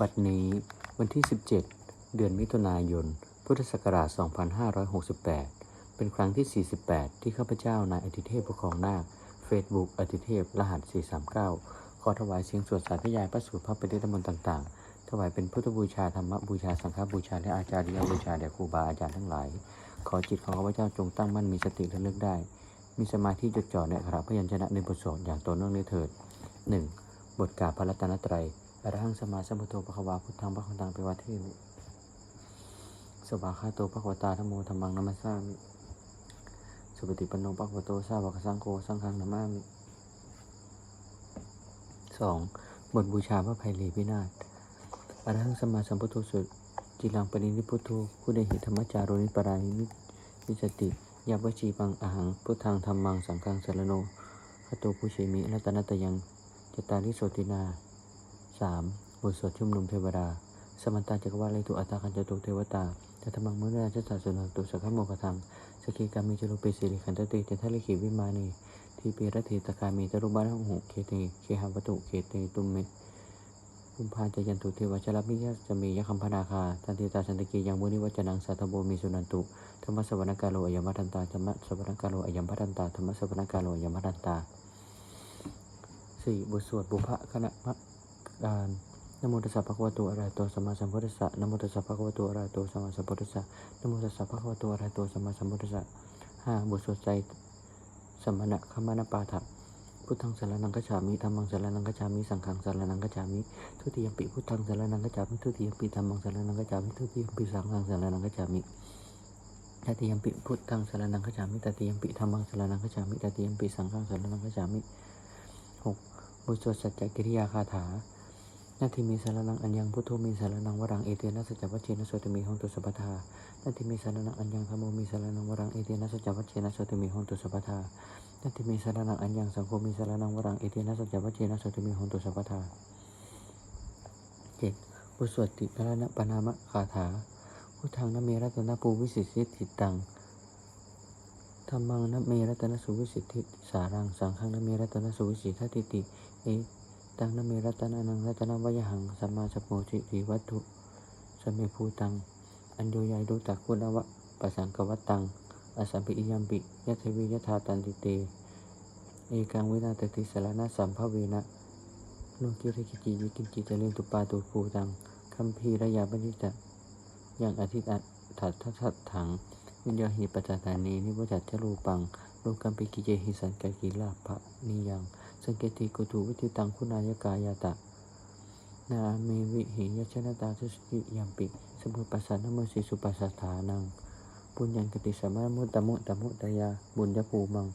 บัดนี้วันที่ 17 เดือนมิถุนายน พุทธศักราช 2568 เป็นครั้งที่ 48 ที่ข้าพเจ้านายอธิเทพประคองนาคเฟซบุ๊กอธิเทพ รหัส 439 ขอถวายเสียงสวดสาธยายพระสูตรพระปริตมนต์ต่างๆ ถวายเป็นพุทธบูชา ธรรมบูชา สังฆบูชา และอาจารย์บูชาแด่ครูบาอาจารย์ทั้งหลาย ขอจิตของข้าพเจ้าจงตั้งมั่นมีสติระลึกได้ มีสมาธิจดจ่อในอักขระพยัญชนะในบทสวดอย่างต่อเนื่องในเถิด 1. บทกาพระรัตนตรัย อรหังสมาสัมพุทโธปะคะวาพุทธังปะคันตังเปวัตเทมิสวากขาโตปะคะวตาธโมธรรมังนัมสามิสุปฏิปันโนปะคะวโตสาวกสังโฆสังฆังนามามิ 2. บทบูชาพระภัยรีพินาศอรหังสมาสัมพุทโธสุดจิลังปรินิพุทโธผู้ได้หิธรรมจารุนิปรานิมิจติยาบชีปังอหังพุทธังธรรมังสังฆังสรโนขโตภูเชมิรัตนตยังจตาริโสตินา 3. บทสวดชุมนุมเทวดา สมันตาจักรวาลตุอัตตาคันจตุเทวตาจัตมังมุนาจัตตาสุนันตุสักขโมกทังสกิกามิจโลเปสิริขันตติเจนทะลิขิวิมานีทีปีรติตกามีจรุบาลหุเคเตเคหวัตุเคเตตุมเมพุมพาจะยันตุเทวชลมิยะจะมียะคัมพนาคาทันติตาสันติกียังมุนิวัจนังสัทโบมีสุนันตุธรรมสวรรกาโลอยัมพันตาธรรมสวรรกาโลอยัมพันตาธรรมสวรรกาโลอยัมพันตาสี่บทสวดบุพคณะ การนโมตัสสะภะคะวะโตอะระหะโตสัมมาสัมพุทธัสสะนโมตัสสะภะคะวะโตอะระหะโตสัมมาสัมพุทธัสสะนโมตัสสะภะคะวะโตอะระหะโตสัมมาสัมพุทธัสสะห้าบทสวดใจสมณะขมานปาฐะพุทธังสารนังกัจฉามิธรรมังสารนังกัจฉามิสังฆังสารนังกัจฉามิทุติยมปิพุทธังสารนังกัจฉามิทุติยมปิธรรมังสารนังกัจฉามิทุติยมปิสังฆังสารนังกัจฉามิตติยมปิพุทธังสารนังกัจฉามิตติยมปิธรรมังสารนังกัจฉามิตติยมปิสังฆังสารนังกัจฉามิหกบทสวดสัจจกิริยาคาถา นาทีมีสารนังอัญญังพุทโธมีสารนังวรังเอเตนะสัจวัชเชนะโสตมีหงตุสัพพทานาทีมีสารนังอัญญังธรรมมีสารนังวรังเอเตนะสัจวัชเชนะโสตมีหงตุสัพพทานาทีมีสารนังอัญญังสังโฆมีสารนังวรังเอเตนะสัจวัชเชนะโสตมีหงตุสัพพทาเจ็ดบุสวดติพระนปนามะคาถาพุทธังนเมรัตนปูวิสิทธิติตังธรรมังนเมรัตนสุวิสิทธิสารังสังฆังนเมรัตนสุวิสิทธิติติเอ ตังนเมรัตนานังรัตนวยหังสัมมาสัพโมจิติวัตถุสมเมภูตัง อัญโยยายดุตักคุณวะปะสังกวัตตังอสัมปิอิยัมปิยะเทวิยะธาตันติเต เอกังวินาตติสารนาสัมภเวนะโลกิริกิจิยิกินจิตะเลนตุปาตุภูตังคัมภีระยาบัญญิตะอย่างอธิตอัตถัตทัตถังวิญญาหิปัจจานีนิวจัตจรูปังโลกัมปิกิเจหิสันกากิลาภะนิยัง สังเกติกุตุวิธิตังคุณายกายาตะ นาเมวิหิยชนะตาทุสติยัมปิสมุปัสสนโมสีสุปัสสถานังปุญญังกติสมะมุตตะมุตตะมุตตยา บุญญภูมัง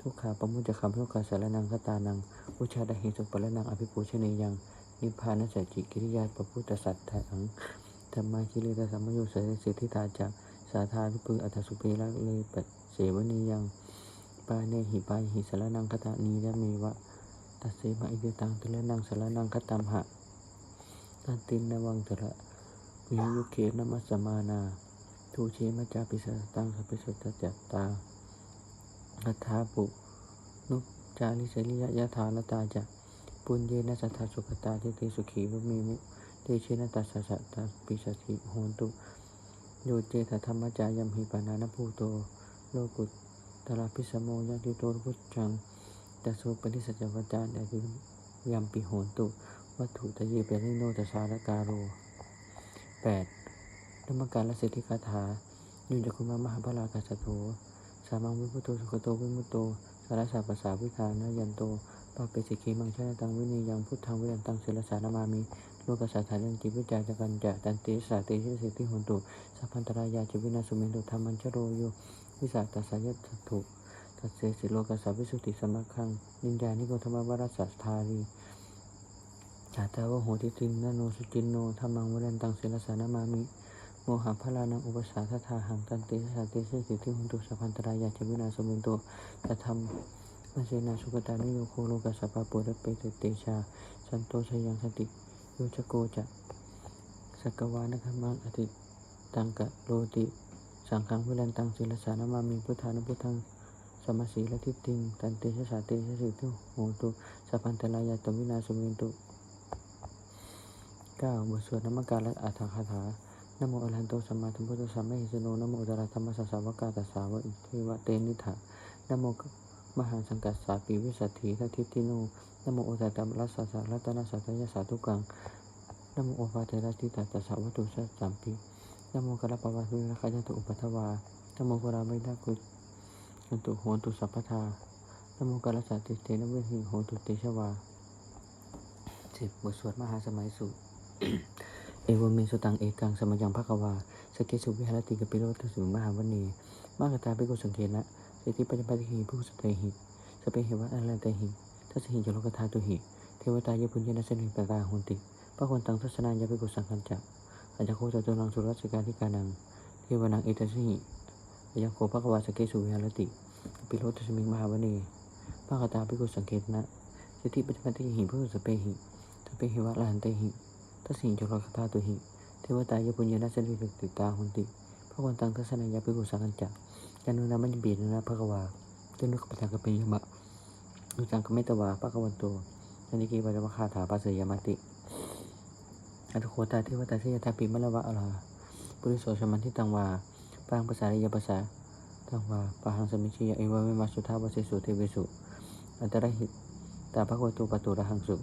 ทุกขาปมุจจคัมทุกขาสารนังคตานังอุชาดหิสุปะละนังอภิปูชนียัง นิพพานสัจจิกิริยาปพุทธสัตถังธรรมาคิริตสัมมโยสสสิทธิตาจักสาธานุปึอัตสุเปละเลปเสวนียังปาเนหิปายหิสารนังคตานีและเมวะ ตัสเสมาอิเดตังตุลนังสารนังคตัมหะตันตินนวังตระวิยุเคนมัสมานา ทูเชมจาปิสตังสปิสุตตจัตตาอัฏาปุนุจาริสริยยะธานตาจะปุญเยนะสัทธาสุขตาเจติสุขีวะเมมุเตเชนะตัสสะสะตาปิสสิโหนตุโยเจตธรรมจายมหิปานานภูโต โลกุตตระพิสโมยะติโตพุทธัง ตัสโสปนิสัจจวัจจาดาวิยัมปิโหนตุ วัตถุตะเยเปริโนตสารการโร 8. ธรรมการละสิทธิคาถายุจักคุมามหาพลากาสโตสามังวิพุโตสุขโตวิมุตโตสารสาปัสสาวิธานายันโตปาเปสิกีมังชนะตังวินิยังพุทธังวิรันตังศิลสานามามิโลกสาธานันจิวิจารจักันจะตันติสาติชิสิทธิโหนตุสัพพันตรายาจิวินาสุเมนตุธรรมันชโรโยวิสาตัสายัต ถุตัสเสสิโลกัสสะวิสุทธิสมัคัง นินจานิโกธรรมวรัสสะทารีชาตาวโหติตินนโนสุจินโนธรรมังวรันตังเสลสานามามิ โมหะพลานังอุปสาทธาหังตันติสาติเสสิทิหุนตุสัพพันตรายาจวินาสมินโตตธรรมมเสนาสุกตานิโยโคโลกัสสะปะปุระเปตเตชา สันโตชยังสติโยชโกจะสักวานะคัมมังอติตังกะโลติ สังฆังวิรันตังศิลสานามามิพุทธานุพุทธัง สมสีละทิติงตันเตชะสาเตชะสิทุโหตุสัพพันตลายาตวินาสุมินตุเก้าบทสวดนมัการและอัตถคาถานโมอรหันโตสัมมาสัมพุทโธสัมมาหิสโนนโมตัสสะธรรมสสสาวกาตัสสาวะอิเทวะเตนิถานโมมหาสังกัสสาปีวิสัทธีทัทิติโนนโมโอตตตะรัสสะสะรัตนสัตยสาธุกังนโมโอภาเทระติตัสสะสะวัตุสัจจัมปินโมกะระปะวะวิระคยันตุอุปัฏฐวานโมกราไมิดากุ ยันตุโหนตุสัพพทานะโมกัลสัตติเตนะเวหิโหตุเตชวาสิบบทสวดมหาสมัยสูตรเอวเมสุตังเอกังสมยังภควาสเกสุวิหารติกปิโรตุสุมหาวณีมากตาปิกุสังเกนะเสติปัญญปฏิหิภิกขุสเตหิสเปเหวะอัลลันเตหิทัสหิจโลกธาตุหิเทวตายพุญญนะสนิปตาหุนติพระคนตังทัศนายาปิกุสังคัญจักอาจจะโคจตุนังสุรัสการทิกานังเทวนังเอตสิหิ อาจจะโคภควาสเกสุวิหารติปิโรตุสมิงมหาวณีมากตาปิกุสังเกตนะเสติปัญญปฏิหิภิกขุสเปหิสเปหิวะลลันเตหิทัศนิจโลกธาตุหิเทวตายปุญญาณสริติตาหุนติพระวันตังทัศนายาปิกุสังกัญจักยานุนามันบีนะพระกวาจนุขปทากเป็นยมะอุจังกเมตวาพระกวันโตนันทิกีปัจจมคาถาปัสเสยมติอัตโคตาเทวตาเสยตาปิมะละวะอลาปุริโสชมันทิตังวา ปังภาษาริยภาษาตังวาปะหังสมิชิยเอวะเวมัสุทาวเสสุเทเวสุอันตรหิตตาพระกวตูปตุระหังสุ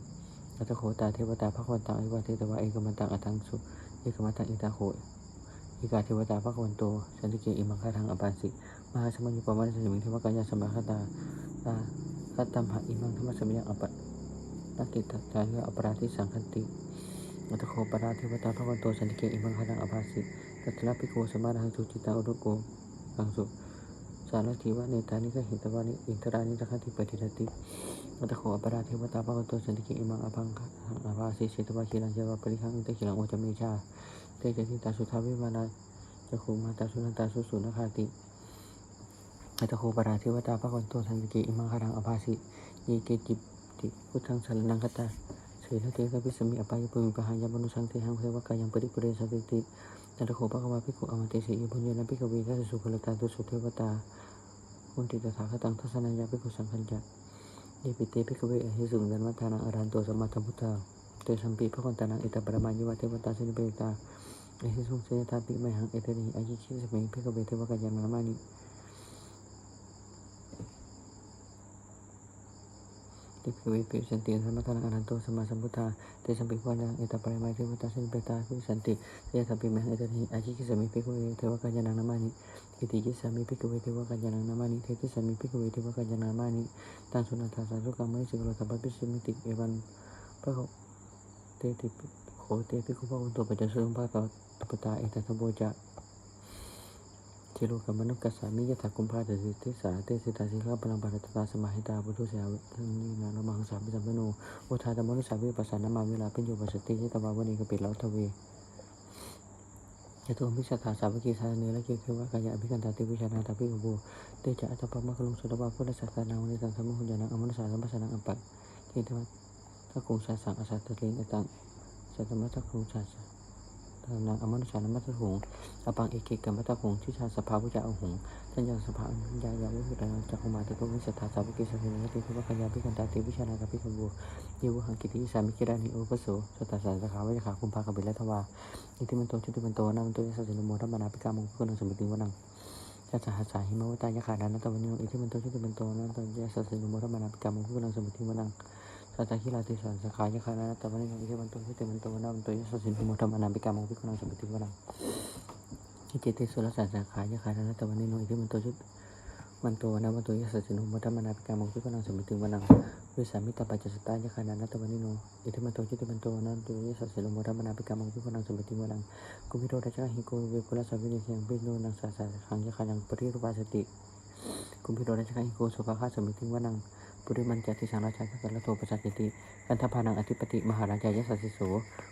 อัตโขตาเทวตาพระควันตังเอวาเทตวะเอกมันตังอัตังสุเอกมันตังอิตาโขอิกาเทวตาพระควันโตสันติเกอิมังคาทังอปานสิมหาสมัญญุปมาณสมิงเทวกายาสมาคตาตาคัตตัมหะอิมังธรรมสมัยังอปะนักกิตตายอปราทิสังคันติอัตโขปราเทวตาพระควันโตสันติเกอิมังคาทังอปานสิ กัตถะปิโกสมานังสุจิตาอุดโกอังสุสารทิวะเนตานิกหิตวานิอินทรานิตคันติปฏิรติอัตโขอปราเทวตาภวโตสันติกอิมังอภังคะอภาสิเชตวะคีลังเจวะปริคังอิเตคิลังโอจเมชาเตจติตาสุทาวิมานาจะคูมาตาสุนันตาสุสุนคาติอัตโขปราเทวตาภวโตสันติกอิมังคารังอภาสิเยเกจิปติพุทธังสรนังคตาเสนเตกะพิสมิอปายปุมิปหายมนุสังเทหังเทวกายังปริปุเรสติติ อัตโขปะกวาภิกขุอมติสิยบุญญาณภิกขเวทัสสุขลตาตุสุเทวตาอุนติตถาคตังทัศนัญญาภิกขุสังคัญจะเยปิเตพิกเวอหิสุงดันวัฒนังอรันโตสมมาธพุทธาเตสัมปีพระคนตานังอิตปรมายุวะเทวตาสินิเปตาเอหิสุงเสยทาปิไมหังเอเตนิอายิชิสเมพิกเวเทวกัญญานามานิ ติพิกเวปิสันติธรรมทานังอรันโตสมาสัมพุทธาเตสัมปีพระนังเอตปริมาเทวตาสิเปตาพิสันติเสยตาปิมหังเอเตนิอายิชิสเมพิกเวเทวกัญญานามานิอิติจิสมิพิกเวเทวกัญญานามานิเทติสมิพิกเวเทวกัญญานามานิตังสุนันทาสาธุกรรมไม่สิกโลตัปปิสมิติเอวันพระเตติโขเตปิคุพระอุตโตปัจจสุงพระตปตาเอตัทโบจะ เจโลกัมมนุกัสสามิยะถากุมภาเตสิทิสาเตสิตาสิกาพลังบารัตตาสมาหิตาบุตุเสียทันนีนามังสามิสัมปโนโอทาตมนุสาวิปัสสานามาเวลาเป็นอยู่ปัสสติยตวาวณีกปิลาทเวยะโตมิสัทธาสาวกีสาเนละเกเควะกายอภิกันตาติวิชานาตาปิโกโบเตจะอัตตปะมะคลุงสุตบะพุทธสัตตานังวนิตังสมุหุญานังอมนุสาสัมปัสนังอัปปะเทตวะทะคุงสาสังอสัตตะเลนตังสัตตมะทะคุงสาสัง ตางนังอมนุสานมะทะคุงอปังเอเกกัมมะทะคุงทิชาสภาวุจาอหุงทัญญาสภาอัญญายาวิหุตานังจักขุมาตะโตมิสัทธาสาวกีสาเนละเกเควะกายะอภิกันตาติวิชานาตาปิโกโบเยวหังกิติสามิกิรานิโอปโสสตัสสะสขาวิขาคุมภากบิลทวาอิติมันโตชุติมันโตนามันโตยัสสินโมทัมนาปิกามงคุนังสมิติวนังยัสหัสสาหิมวตายะขาดานัตวันโนอิติมันโตชุติมันโตนามันโตยัสสินโมทัมนาปิกามงคุนังสมิติวนัง สัตตคิลาติสันสขายะขาดานัตวันนิโนอิติมันโตชุติมันโตนามันโตยัสินโมทัมนาปิกามงพิคุนังสัมิติวนังอิจิติสุรสันสขายะขาดานัตวันนิโนอิติมันโตชุติมันโตนามันโตยัสินโมทัมนาปิกามงพิคุนังสมิติวันังวิสามิตาปัจจสตายะขานานัตวันิโนอิทิมันโตจิติมันโตนันตุยสัสสิโลโมทัมนาปิกามังพิโกนังสมิติวันังกุมิโรดัชหิโกเวกุลสาวินิเฮียงปิโนนังสาสาขังยะขานังปริรูปาสติกุมิโรดัชหิโกสุภาคาสมิติวันัง ปุริมันจติสังราชาสักละโตปัสสติกันทพานังอธิปติมหาราชายสัสสิโส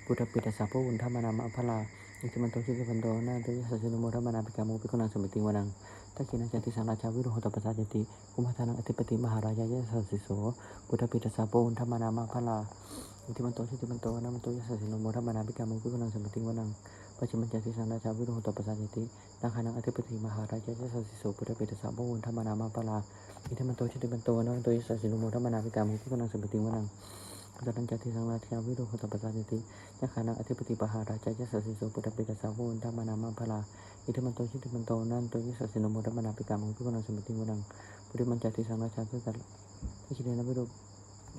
ปุตตปิตสาภูวุนธรรมนามะพลาอิทิมันโตจิติมันโตนันตุยสัสสิโลโมทัมนาปิกามังพิโกนังสมิติวนังตะกินันจติสังราชาวิโรหตปัสสติกุมภานังอธิปติมหาราชายสัสสิโสพุทธปิตสาโปนธรรมนามาพลาอิทิมันโตชิติมันโตนามันโตยัสสิโนโมธรรมนาปิกามุกุนังสมิติวันัง ปัจจิมันจติสังราชาวิโรหตปัสสาตินาคานังอธิปติมหาราชยัสสิโสพุทธปิตสาโปนธรรมนามาพลาอิทิมันโตชิติมันโตนามันโตยัสสิโนโมธรรมนาปิกามุกุนังสมติวนังตตัญจติสังราชาวิโรหตปัสสาติยักขานังอธิปติปหาราชายสัสสิโสปุตตปิกสาวโนธรรมนามังพลาอิทมันโตชิติมันโตนันโตยสัสสิโนโมธรรมนาปิกามังพิกุณังสมิติมุนังปุริมันจติสังราชาทุตัลทิชเนนะวิโร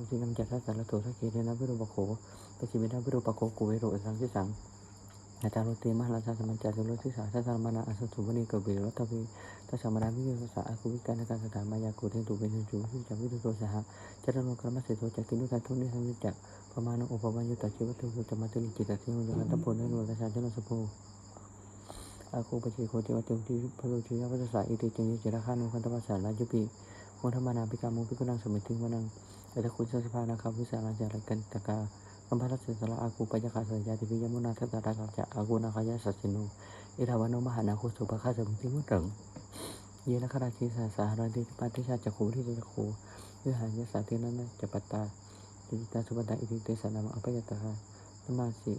ทินัมจัตตาสัลโตทักเกเนนะวิโรปโขปัจจิมินาวิโรปโขกุเวโรสังสิสัง อาจารย์ตีมหาราชาสมัญจารุโลทิสาสัสารมานาอสุทุวนีกเบรัตวีทัสมานาวิเยสสะอาคุวิการการสถานมายากุเทตุเบนจุวิจักวิทุโตสหะจารโนกรมเสโตจักกินุทัตุนิสังวิจักประมาณอุปมายุตตะชีวตุจมัตุนิจิตติมุจกันตปุเนโนราชาจนสโพอาคูปจิโคเจวัตุติพะโลจิยวัสสะอิติเจนิจระคานุคันตปัสสาราจุปีโมธรรมนาปิกามุปิกุนังสมิติวนังเอตคุณสัสภานาคาวิสาราจารกันตกา สัมภัสสิสละอากูปัญาคาสัญญาติวิยมุนาสัตตะกัจจะอากูนาคยะสัจินูอิทาวนุมหานาคุสุปะคาสมุติมุตังเยนะคราชีสาสารันติปัติชาจักขูที่จักขูวิหารยสาตินันนะจัปตาจิตตาสุปตาอิติเตสนามังอภยตานามาสิ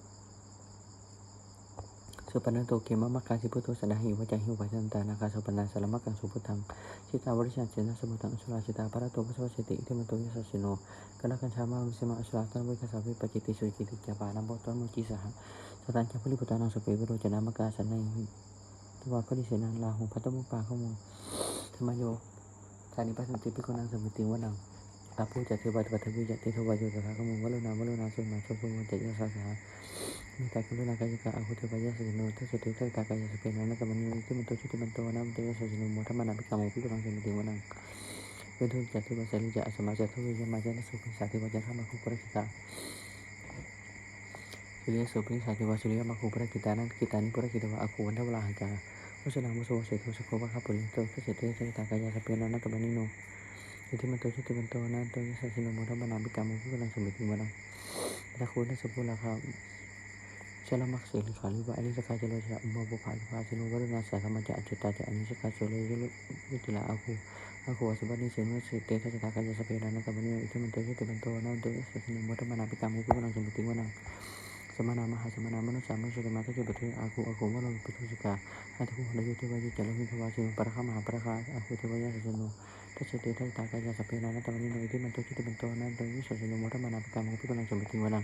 สุปนันโตเกมะมะกาสิพุทโธสันดาหิวัจหิวัจันตานาคาสุปนันสลมะกังสุพุทังชิตาวริชานเจนะสมุทังอสุราชิตาปะระโตพระสวัสติที่มันตยสัสสิโนกะละกัญชามามิสมาอสุราตันเวกัสสาวิปจิติสุจิติจาปานัมโบตันมุจิสหะสตันจัพลิพุตานังสุเปวิโรจนามกาสันในทวารพระดิเสนันลาหูพัตตมุปาขโมูธรรมโยชานิปัสสันติปิโกนังสมิติวันังตาผู้จะเทวาตปัทวิจะตเทวาโยสังขมุวัลนาวัลนาสุมาชมพูมจัตยสาสา ತಕಲು ನಕಾಯಿಕ ಆಹುತ ಭಯ ಸಜನೋತ ಸುತೇತ ತಕಾಯ ಸುಪೇನನ ಕಮನಿಯು ಮತ್ತು ಚುತಿಮಂತೋ ನಾಮ ದೇವ ಸಜನು ಮೋಟ ಮನ ಬಿಕಾಮೈ ಪಿ ಗಮನ ಸಮಿತಿ ಮನ Yaitu jatuh bahasa ini jasa maja tuh ya maja ini supi sati wajan. Jadi supi kita aku itu sekolah kabul itu ke situ itu kaya nu. Jadi di mentona tuh ya sasi nomor menambil kamu pun langsung bikin mana. Kita kuda kamu. ชลามักสินขาลิบะอริสกาเจโลชะอุโมบุภาภาสิโนวรุณาสาธรรมจะอจุตตาจะอนิสกาโสเลยุวิติลาอาคูอาคูอสุบัติสินวัสเตทัสตากาจะสเปรานะกับันเนอิทิมันเตชิติบันโตนาเตสุสินมุตมานาปิกามิกุนังสมุติวนังสมานามหาสมานามนุสามุสติมาตะเกปะเทอาคูอาคูวะโลปิทุสิกาอาทุหะยุเทวะยุจลมิทวาสิปะระคามหาปะระคะอาคูเทวะยะสุนโนทัสเตทัตากาจะสเปรานะกับันเนอิทิมันเตชิติบันโตนาเตสุสินมุตมนาปิกามิกุนังสมติวนัง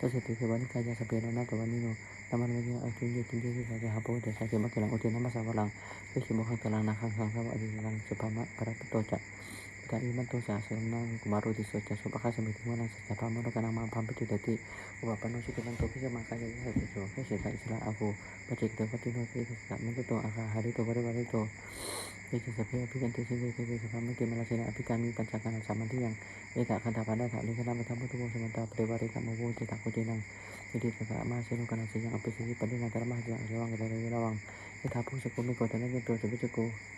तसेच तिथे वनिताच्या सभेला वनिनो naman naging aking tingin sa kaya hapo dahil sa kaya makilang utin na masawa lang kasi mukhang talang nakakagawa din lang sa pama para patocha Kalimat dosa senang kumaru di soja sopa kasih mitingan yang sejak pamono karena mampam itu jadi uapan usi dengan topi sama kasih yang sejak soja sejak istilah aku pajak dapat di nopi itu sejak mentu to akah hari to pada pada to Iki sepi api kan tisin iki iki kami kemala sini api kami pancakan sama tiang Eh tak kata pada tak lingkar nama tamu tuh sementara periwari tak mau buat cetak kucinang Jadi tak masih nukan hasil yang api sini pada nantar mah jangan lewang kita lewang Kita pun sekumi kota lagi tuh cukup cukup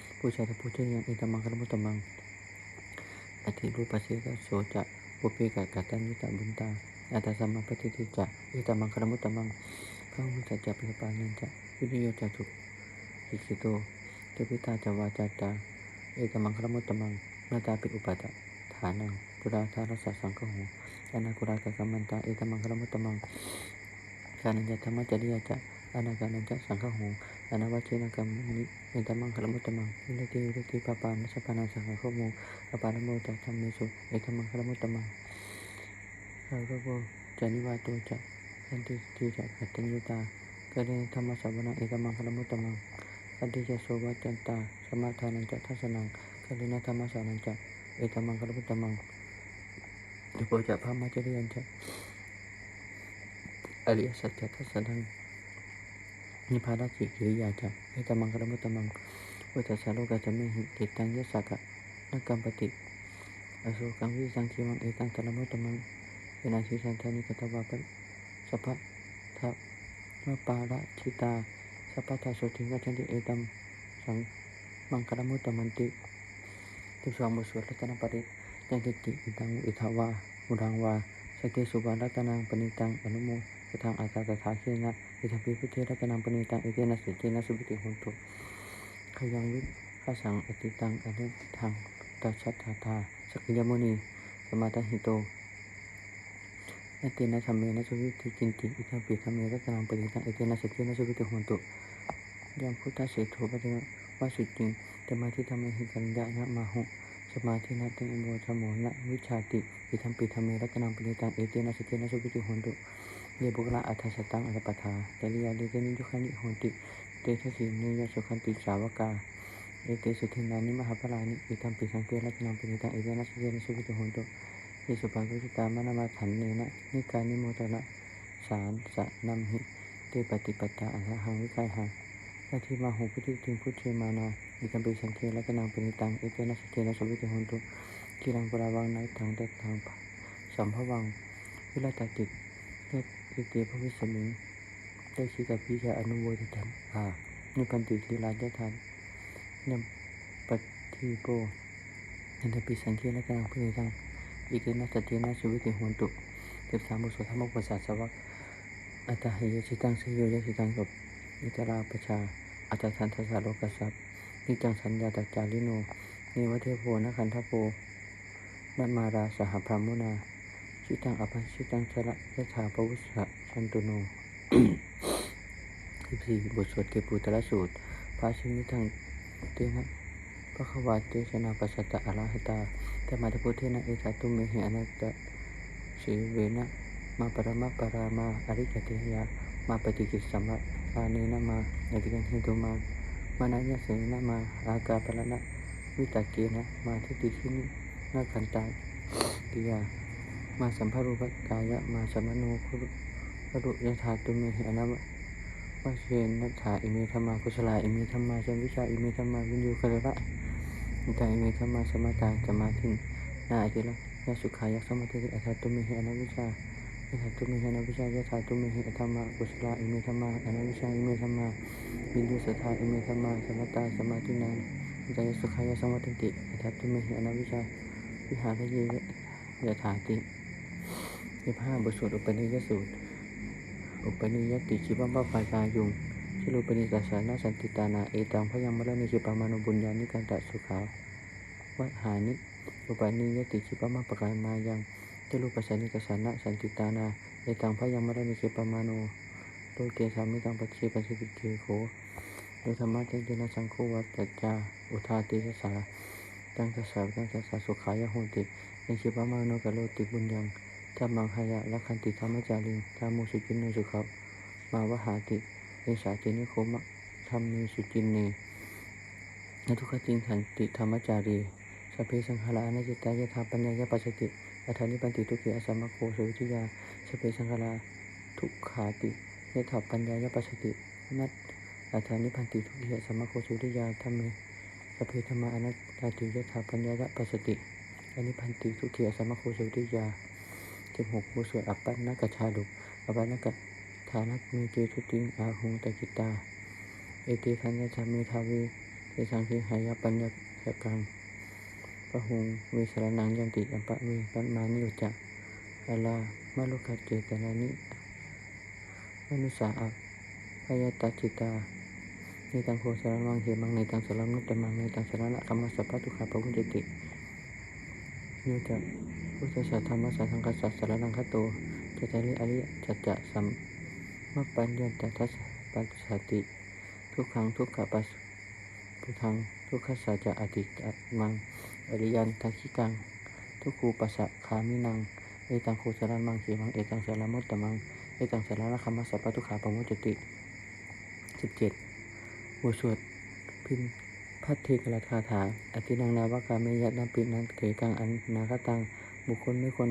ผู้ชายผู้ชี่ยังอิตมังคลมุตตมังอธิรูปสิกโสจะปุปิกะกตัญญิตาบุญตาอัตสัมมาปฏิทิจะอิตมังคลมุตตมังพระมุจจะปิปานันจะวิริโยจะทุอิสิโตเทพิตาจะวาจาตาเอตมังคลมุตตมังนาตาปิอุปตะฐานังปุราธารสสังฆโหอนาคุรากะกัมมันตาเอตมังคารมุตมังการัญจธรรมจริยจะอนาการัญจสังฆหู อนาวัชิชนกรรมนิเมตมังคลมุตตมังนิรติยุรติปปานัสปานาสังฆโมอปานโมตัธรรมเสุเอตมังคลมุตตมังเราก็โกจะนิวาตุจะกสันติจิจักัตัญญูตากเรธรรมสัพนาเอตมังคลมุตตมังปันติจโสวัจันตาสมาทานันจะทัศนังกเรนธรรมสานันจะเอตมังคลมุตตมังดุจะพพะมาเจริยันจะอริยสัจจะทัศนัง นิพพานาจิกิริยาจะเอตมังกรมุตตมังอุตสาโลกาจะไม่หิจิตตังยะสักะนักกรรมปฏิอโศกังวิสังคีมังเอตังตระมุตตมังเอนาชิสันทานิกตวาปสัพพะทะมปาระชิตาสัพพะทาโสติงกัจฉันติเอตัมสังมังกรมุตตมันติทิสวงบทสวดรัตนปริยังกิติอิตังอิทาวาอุรังวาสเกสุบารัตนังปณิตังอนุโมกทังอาตาตถาเคนะ อิทัมปิพุทเทรัตนังปณิตังเอเตนะสุเจนะสุปิติโหนตุขยังวิขสังอติตังอนุทังตัชชัตถาธาสกิยมุนีสมาตหิโตนเตนะธรรมเมนะสุวิธิจินติอิทัปิธรรมเมรัตนังปณิตังเอเตนะสัจเจนะสุวิติโหนตุยังพุทธเสโทปะเทวะสุจิงธรรมาทิธรรมหิกัญญานะมาหุสมาธินาติโมธรรมโมนะวิชาติอิทัมปิธรรมเมรัตนังปณิตังเอเตนะสัจเจนะสุวิติโหนตุ เยบุกละอัฏฐสตังอัตปัฏฐาเตลิยาลิเตนิยุคานิโหติ เตทะสีเนยสุขันติสาวกา เอเตสุทินานิมหาพลานิอิทัมปิสังเกรัตนังปณิตังเอเตนะสัจเจนะสุวิติโหตุยิสุปังกุจิตามนามาขันเนนะนิกานิโมตนะสารสะนัมหิ เตปฏิปตาอันหังวิกายหังนาทีมาหุพุทธิจึงพุทเทมานาอิตัมปิสังเคและกนังปณิตังเอเตนะสเจนะสวิติหตุกีรังปราวังนัยทางเดทางสัมภวังวิรตจิต เนอิเตภวิสมิงได้ชิตาพิชาอนุโมทิตันอานิพันติทีลาเดทานนัมปฏิโปนันทปิสังเคและกนังปณิตังอิเตนะสัจเจนะสุวิติโหนตุสิบสามบุษธรรมปัสสะสวักอัตตาหิยชิตังสยโยยชิตังกับอิตราปชาอัตตทันทสารโลกัสสัพนิจังสัญญาตัจาริโนเนวเทโพนะคันทโพนัมาราสหพรมุนา ชิตังอภันชิตังชละยะถาปวุสะชันตุโนสิบสี่บทสวดเกปุตระสูตรพระชิมิทังเตนะพระขวาเตชนาปัสสตะอรหัตาแต่มาตพุทเทนะเอตตุเมหิอนัตตะสีเวนะมาปรมาปรามาอริจเตยะมาปฏิกิสัมปาเนนะมาอติกันหิตุมามานัญญเสนะมาอากาปรณะวิตาเกนะมาทิฏฐิชินินาคันตาติยา มาสัมภารุปกายะมาสมโนคุรุวรุยถาตุเมหิอนัมวะเชนนัฏฐาอิเมธรรมากุศลาอิเมธรรมาจันวิชาอิเมธรรมาวิญญูคารระอิตาอิเมธรรมาสมาตาจมาทินนาอติละยาสุขายะสมติอัตตุเมหิอนาวิชาอัตตุเมหิอนาวิชายะถาตุเมหิอัตมะกุศลาอิเมธรรมาอนาวิชาอิเมธรรมาวินดุสธาอิเมธรรมาสมาตาสมาทินานอิตายะสุขายะสมติติอัตตุเมหิอนาวิชาวิหารเยยะถาติ ยี่ห้าบทสวดอุปนิยสูตร อุปนิยติชิบัมปะปายายุงชิลุปนิตัสสานาสันติตานาเอตังพยังมรณิชิปามานุบุญญานิกันตะสุขาวะหานิอุปนิยติชิปมาปะกายมายังชิลุปัสสนิตัสสานาสันติตานาเอตังพยังมรณิชิปามานุโลเกสามิตังปัจเจปัสสิติเกโขโดยธรรมะเจเจนะสังโฆวัตตจาอุทาติสสาตังตัสสาตังตัสสาสุขายะโหติยังชิปามานุกะโลติบุญยัง ธรรมังหายะละคันติธรรมจาริงธรรมุสุจินโนสุขับมาวหาติเอสาตินิโคมะธรรมเนสุจินเนนทุกขจิงขันติธรรมจารีสัพเพสังขาราอนิจจตายถาปัญญายปัสติอัฏฐานิปันติทุกเขอสัมมโคสุวิทยาสัพเพสังขาราทุกขาติยถาปัญญายปัสตินัตอัฏฐานิปันติทุกเขอสัมมโคสุวิทยาธรรมเมสัพเพธรรมาอนัตตาติยถาปัญญายปัสติอนิพันติทุกเขอสัมมโคสุวิทยา สิบหกบุสวดอัปปะนักกชาดุอัปปะนักกฐานัตมีเจตุติงอาหุงตะกิตา เอติทัญญาชามีทาวีเตสังคิหายปัญญสกังปะหุงเวสรนังยันติอัปปะเวปันมานิอุจจะอาลามะลุกัจเจตนานิมนุสาอะพยตาจิตาในตังโคสารวังเหมังในตังสารนุตตมังในตังสารละกรรมสัพพะทุกขาปะวุจติ โยจะพุทธศาสธรรมสังกัสสะสารนังคโตเจตาริอริยจัจจะสัมมัปปัญญตทัสปัสสติ ทุกขังทุกขปัสปุทังทุกขสัจจะอติตมังอริยันทัคิกัง ทุกขูปัสสะคามินังเอตังโคสารันมังเขมังเอตังสารมุตตมังเอตังสารละคัมมัสสะปะทุกขาปะมุจติสิบเจ็ดบทสวดพิน พัทเทกลคาถาอธินังนาวกาเมยะนาปินันเกกังอันนาคตัง บุคคลไม่คน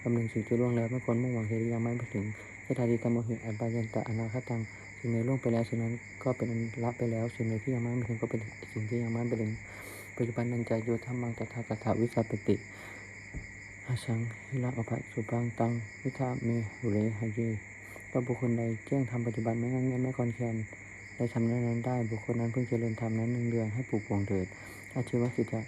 คำนึงสิ่งที่ล่วงแล้วไม่ควรมุ่งหวังสิ่งที่ยังไม่ถึงยถาดิตมโมหิอัปปายันตะอนาคตังสิ่งใดล่วงไปแล้วสิ่งนั้นก็เป็นอันละไปแล้วสิ่งใดที่ยังไม่ถึงก็เป็นสิ่งที่ยังไม่ไปถึงปัจจุบันนันจายโยธรรมังตถาคถาวิสัปติอาสังหิระอภัสสุปังตังวิทาเมหุเรหายเยก็บุคคลใดแจ้งทำปัจจุบันไม่งั้นไม่คอนแคน ได้ทำนั้นนั้นได้ บุคคลนั้นเพิ่งเจริญธรรมนั้นหนึ่งเดือนให้ปลูกวงเถิดอาชีวสิทธะ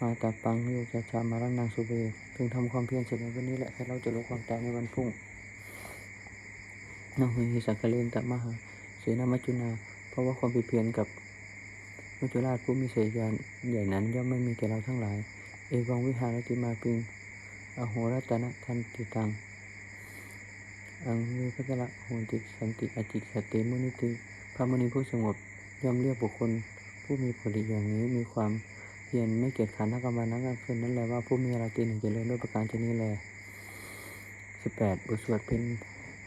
มาตัดปังโยจะชามารนางสุเบเพึงทำความเพียรเสร็จในวันนี้แหละให้เราจะรู้ความตายในวันพรุ่งนหุหิสักกะเลนตะมหาเสนามัจจุนา เพราะว่าความผิดเพี้ยนกับมัจจุราชผู้มีเสยานใหญ่นั้นย่อมไม่มีแก่เราทั้งหลาย เอวังวิหารติมาปิงอโหรัตนะทันติตัง อังเวพัตละโหติสันติอจิตสติมุนิติ พระมุนีผู้สงบย่อมเรียกบุคคล ผู้มีผลิอย่างนี้มีความเพียรไม่เกียจขันนักกรรมนักกลางคืนนั่นแหละว่าผู้มีอะไรตีหนึ่งเจริญด้วยประการชนี้แลสิบแปดบทสวดพ็น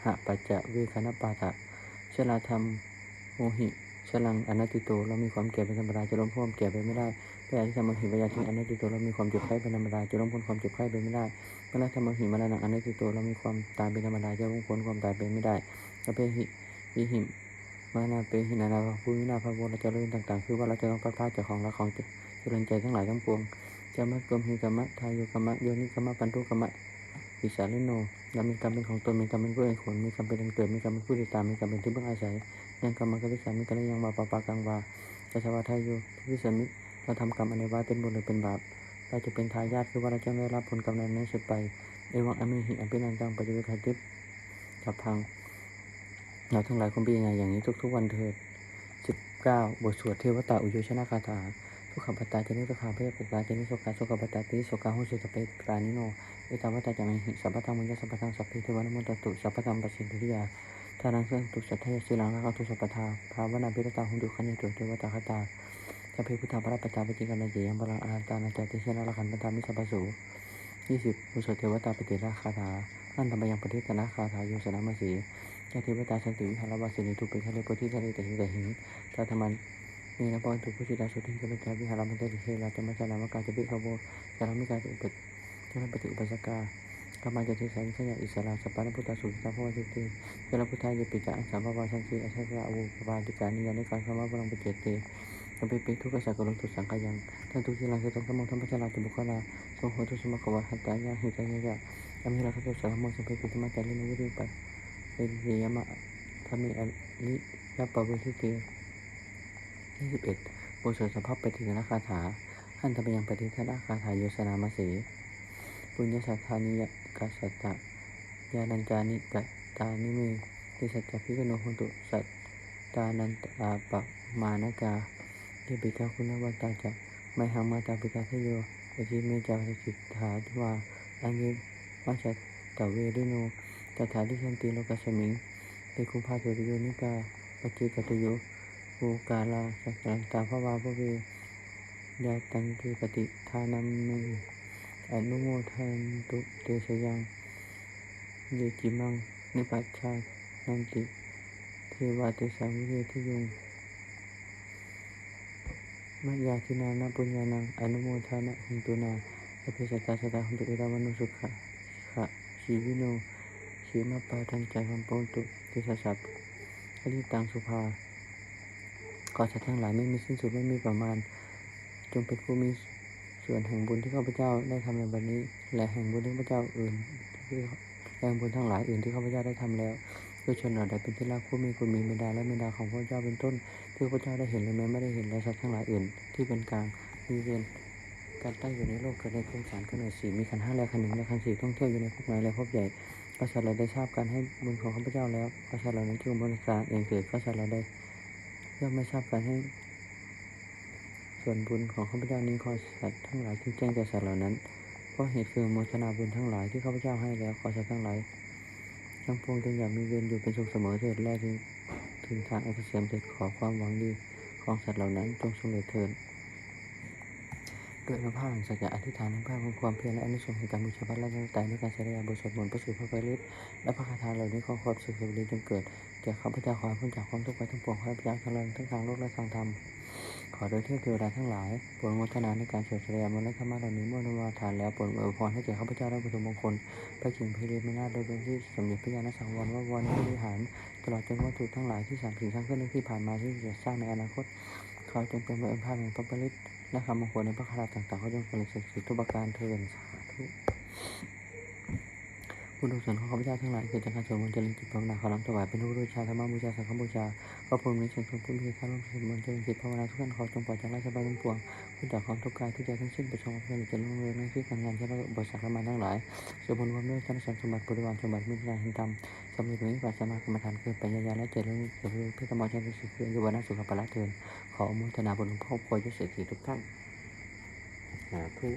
หะปัจจะเวคณปาทะชลาธรรมโมหิชลังอนัตติโตเรามีความแก่เป็นธรรมดาจะล้มพ้นแก่ไปไม่ได้แปลที่ธรรมหิปยาทิอนัตติโตเรามีความเจ็บไข้เป็นธรรมดาจะล้มพ้นความเจ็บไข้ไปไม่ได้เมื่อธรรมหิมาลานังอนัตติโตเรามีความตายเป็นธรรมดาจะล้มพ้นความตายไปไม่ได้อเปหิวิหิม มานาเปหินานาภูมินาภาโวเราจะเรื่องต่างๆ คือว่าเราจะต้องพัดพาจากของรักของเจริญใจทั้งหลายทั้งปวงกรรมะกรมหิกรรมะทายโยกรรมะโยนิกรรมะปันทุกรรมะวิสาลิโนเรามีกรรมเป็นของตนมีกรรมเป็นผู้เองขนมีกรรมเป็นเกิดมีกรรมเป็นผู้ติดตามมีกรรมเป็นที่เบื้องอาศัยยังกรรมกวิสามิกรรมยังวาปาปากังวาจะสวาทายโยวิสามิเราทำกรรมอันใดไว้เป็นบุญหรือเป็นบาปเราจะเป็นทายาทคือว่าเราจะไม่รับผลกรรมนั้นนั้นสุดไปเอวังอเมหิอภินันตังปัจจุบันทิพจับพัง เราทั้งหลายคงเป็นยังไงอย่างนี้ทุกๆวันเถิดสิบเก้าบทสวดเทวตาอุโยชนะคาถาทุกขปัตตาเจนิทุกขาเพศปุกาเจนิโสกาโสกปัตตาติโสกาหุสุตเปตรานิโนเอตาวัตตาจามิหิสัพพะธรรมุญญสัพพะธรรมสัพพิเทวานมุตตุสัพพะธรรมปัสสิทธิยาทานังเสตุสัทธยศิลังนาคตุสัพพทาภาวนาพิรตาหุดุขันยตุเทวตาคตาสัพเพพุทธาพรปัจจาปจิกันเจยังบาลังอาตานาจติเชนะละขันปตามิสัพพสูยี่สิบมุสเทวตาปฏิราคาถาอันธรรมยังปฏิตนาคาถาโยสนามสี ยาเทวตาสันติวิหารวาสินิทุเปคะเลปฏิทะเลแต่หิงแต่หิงตาธรรมันนี่นะปอนตุกุชิตาสุทิกมัจจาวิหารมันเตติเทลาจะมัจจานามกาจะปิขโบจารามิกาจะอุปจารปฏิอุปสกากามาจะทิสังขยาอิสระสปานพุทธสุตาภวติเตเจรพุทธายปิจาสัมภวาสังสีอัชระอุปาติกานิยานิการสมาพลังปเจเตสัมปิปิทุกขสักกลุตุสังขยังท่านทุกทีลังคือต้องกำมงธรรมชลาติบุคลาทรงโหตุสมกวาหัตตายาหิตายะยามิลาคตุสัมมสัมปิปิธรรมจารินวิริปัส เรยมะธรรมิอันนิยปะเวทิเตยี่สิบเอ็ดบทสวดสภาพปฏิทนาคาถาขั้นตะเบียงปฏิทนาคาถาโยสนามาสีปุญญสัทธานิยกัสสตะยานันจานิกตานิเมติสัจจพิกโนหุนตุสัตตานันตาปะมานกาเยปิกาคุณวัตตาจะไม่หังมาตาปิกาทโยอจิเมจาสิทธาทวาอันยิมัชตะเวริโน ตถาดิชันติโลกัสมิงเตคุภาสุริโยนิกาปจิกตโยภูกาลาสักการตาภวาภเวยาตังเกปฏิทานัมเมอนุโมทันตุเตชยังเยจิมังนิปัชชานันติเทวาเตสังวิเวทิยุงมัจยาคินานาปุญญานังอนุโมทานะหุนตุนาอภิสัตตาสตาหุตุเอรามนุสุขะขะชีวิโน ขมาปาทันใจคัมปนตุเตสะสัพอริตังสุภาขอสัตว์ทั้งหลายไม่มีสิ้นสุดไม่มีประมาณ จงเป็นผู้มีส่วนแห่งบุญที่ข้าพเจ้าได้ทำในวันนี้ และแห่งบุญที่ข้าพเจ้าอื่นที่แห่งบุญทั้งหลายอื่นที่ข้าพเจ้าได้ทำแล้วเพื่อชนเหล่าใดเป็นที่รักผู้มีคุณมีเมตตาและเมตตาของพระเจ้าเป็นต้นที่ข้าพเจ้าได้เห็นและแม้ไม่ได้เห็นและสัตว์ทั้งหลายอื่น ที่เป็นกลางมีเวรการตั้งอยู่ในโลกเกิดในภูมิสารกำเนิดสี่มีขันห้าและขันหนึ่งและขันสี่ท่องเที่ยวอยู่ในภพน้อยและภพใหญ่ ก็สัตว์เราได้ทราบการให้บุญของข้าพเจ้าแล้วก็สัตว์เหล่านั้นที่อุบลสารเองเกิดก็สัตว์เราได้ย่อมไม่ทราบการให้ส่วนบุญของข้าพเจ้านี้ขอสัตว์ทั้งหลายที่แจ้งแก่สัตว์เหล่านั้นเพราะเหตุคือโมชนาบุญทั้งหลายที่ข้าพเจ้าให้แล้วขอสัตว์ทั้งหลายทั้งปวงจงอย่ามีเวรอยู่เป็นสุขเสมอเถิดแลถึงถึงทางอักเสมเถิดขอความหวังดีของสัตว์เหล่านั้นจงสำเร็จเถิด ด้วยพระภาคแห่งสัจจะอธิษฐานทั้งภาคของความเพียรและอนุสงส์แห่งการบูชาพระรัตนตรัยในการแสดงบทสวดมนต์พระสุภาพฤทธิ์และพระคาถาเหล่านี้ขอความสุขสวัสดีจงเกิดแก่ข้าพเจ้าขอให้พ้นจากความทุกข์ไปทั้งปวงขอให้พเจ้าทั้งเรื่องทั้งทางโลกและทางธรรมขอโดยเทพเทวดาทั้งหลายโปรดอนุโมทนาในการสวดแสดงมนต์และธรรมะเหล่านี้เมื่อนุโมทานแล้วโปรดอวยพรให้แก่ข้าพเจ้าและผู้ทุกมงคลพระกิ่งพระเรมินาโดยเป็นที่สมเด็จพระญาณสังวรว่าวันบริหารตลอดจนวัตถุทั้งหลายที่สามสิ่งสร้างขึ้นที่ผ่านมาที่จะสร้างในอนาคต ขอจงเป็นพระเอ็มภาพแห่งพระปริตและคำมงคลในพระคาถาต่างๆเขาจงเป็นศักดิ์สิทธิ์ทุกประการเทินสาธุผู้ดุษนของข้าพเจ้าทั้งหลายคือจากการสวดมนต์เจริญจิตภาวนาขอน้อมถวายเป็นผู้บูชาธรรมบูชาสังฆบูชาพระพรหมนี้เชิญชวนผู้มีค่าร่วมสวดมนต์เจริญจิตภาวนาทุกท่านขอจงปล่อยจากราชบัณฑิตปวงผู้จากความทุกข์กายทุกใจทั้งสิ้นประสบความสำเร็จเจริญรุ่งเรืองในที่การงานชนะอุปสรรคมาทั้งหลายสวดมนต์รวมด้วยท่านสันสมบัติบริวารสมบัติมิตรนาหินธรรมสำเร็จนี้ปัสมากรรมฐานคือปัญญาและเจริญเจริญเพื่อธรรมชาติสุขคือยุวนาสุขภาละเทิน ขอมุทนาบุญหลวงพ่อโพธิเศรษฐีทุกท่านสาธุ